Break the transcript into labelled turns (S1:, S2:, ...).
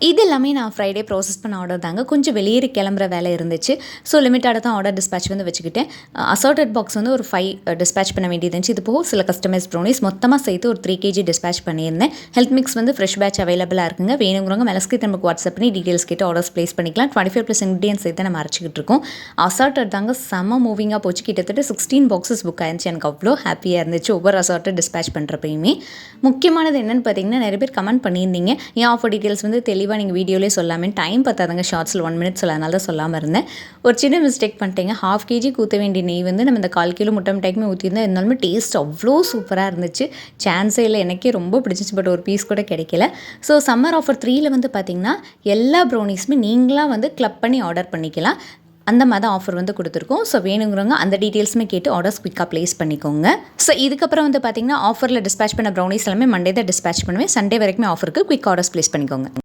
S1: இது எல்லாமே நான் ஃப்ரைடே ப்ராசஸ் பண்ண ஆர்டர் தாங்க. கொஞ்சம் வெளியேறி கிளம்புற வேலை இருந்துச்சு. ஸோ லிமிட்டாக தான் ஆர்டர் டிஸ்பேச் வந்து வச்சுக்கிட்டேன். அசார்டட் பாக்ஸ் வந்து ஒரு ஃபைவ் டிஸ்பேச் பண்ண வேண்டியது இருந்துச்சு. இது போக சில கஸ்டமைஸ் ப்ரௌனிஸ் மொத்தமாக சேர்த்து ஒரு த்ரீ கேஜி டிஸ்பேச் பண்ணியிருந்தேன். ஹெல்த் மிக்ஸ் வந்து ஃப்ரெஷ் பேட்ச் அவைலபிளாக இருக்குங்க. வேணுங்கிறவங்க மெலஸ்க்கு நமக்கு வாட்ஸ்அப் பண்ணி டீட்டெயில்ஸ் கேட்டு ஆர்டர்ஸ் ப்ளேஸ் பண்ணிக்கலாம். டுவெண்ட்டி ஃபைவ் ப்ளஸ் இன்க்ரீடியன்ஸ் சேர்த்து நம்ம அரைச்சிக்கிட்டு இருக்கோம். அசார்டட் தாங்க செம்ம மூவிங்காக போச்சு. கிட்டத்தட்ட சிக்ஸ்டீன் பாக்ஸஸ் புக் ஆயிருந்துச்சு. எனக்கு அவ்வளோ ஹாப்பியாக இருந்துச்சு. ஒவ்வொரு அசார்ட்டட் டிஸ்பேச் பண்ணுறப்பையுமே முக்கியமானது என்னென்னு பார்த்தீங்கன்னா நிறைய பேர் கமெண்ட் பண்ணியிருந்தீங்க. ஏன் ஆஃபர் டீட்டெயில்ஸ் வந்து தெளிவாக நீங்கள் வீடியோலேயே சொல்லாமல் டைம் பார்த்தாதாங்க ஷார்ட்ஸில் ஒன் மினிட்ஸ் அதனால தான் சொல்லாமல் இருந்தேன். ஒரு சின்ன மிஸ்டேக் பண்ணிட்டேங்க. ஹாஃப் கேஜி ஊற்ற வேண்டிய நெய் வந்து நம்ம இந்த கால் கிலோ முட்டை மிட்டாய்க்குமே ஊற்றிருந்தேன் இருந்தாலுமே டேஸ்ட் அவ்வளோ சூப்பராக இருந்துச்சு. சான்ஸே இல்லை. எனக்கே ரொம்ப பிடிச்சிச்சு பட் ஒரு பீஸ் கூட கிடைக்கல. ஸோ சம்மர் ஆஃபர் த்ரீயில் வந்து பார்த்திங்கன்னா எல்லா ப்ரௌனிஸுமே நீங்களாக வந்து கிளப் பண்ணி ஆர்டர் பண்ணிக்கலாம். அந்த மாதிரி தான் ஆஃபர் வந்து கொடுத்துருக்கோம். ஸோ வேணுங்கிறவங்க அந்த டீட்டெயில்ஸுமே கேட்டு ஆர்டர்ஸ் குயிக்காக ப்ளேஸ் பண்ணிக்கோங்க. ஸோ இதுக்கப்புறம் வந்து பார்த்திங்கன்னா ஆஃபரில் டிஸ்பேச் பண்ண ப்ரௌனிஸ் எல்லாமே மண்டே தான் டிஸ்பேச் பண்ணுவேன். சண்டே வரைக்குமே ஆஃபருக்கு குயிக் ஆர்டர்ஸ் ப்ளேஸ் பண்ணிக்கோங்க.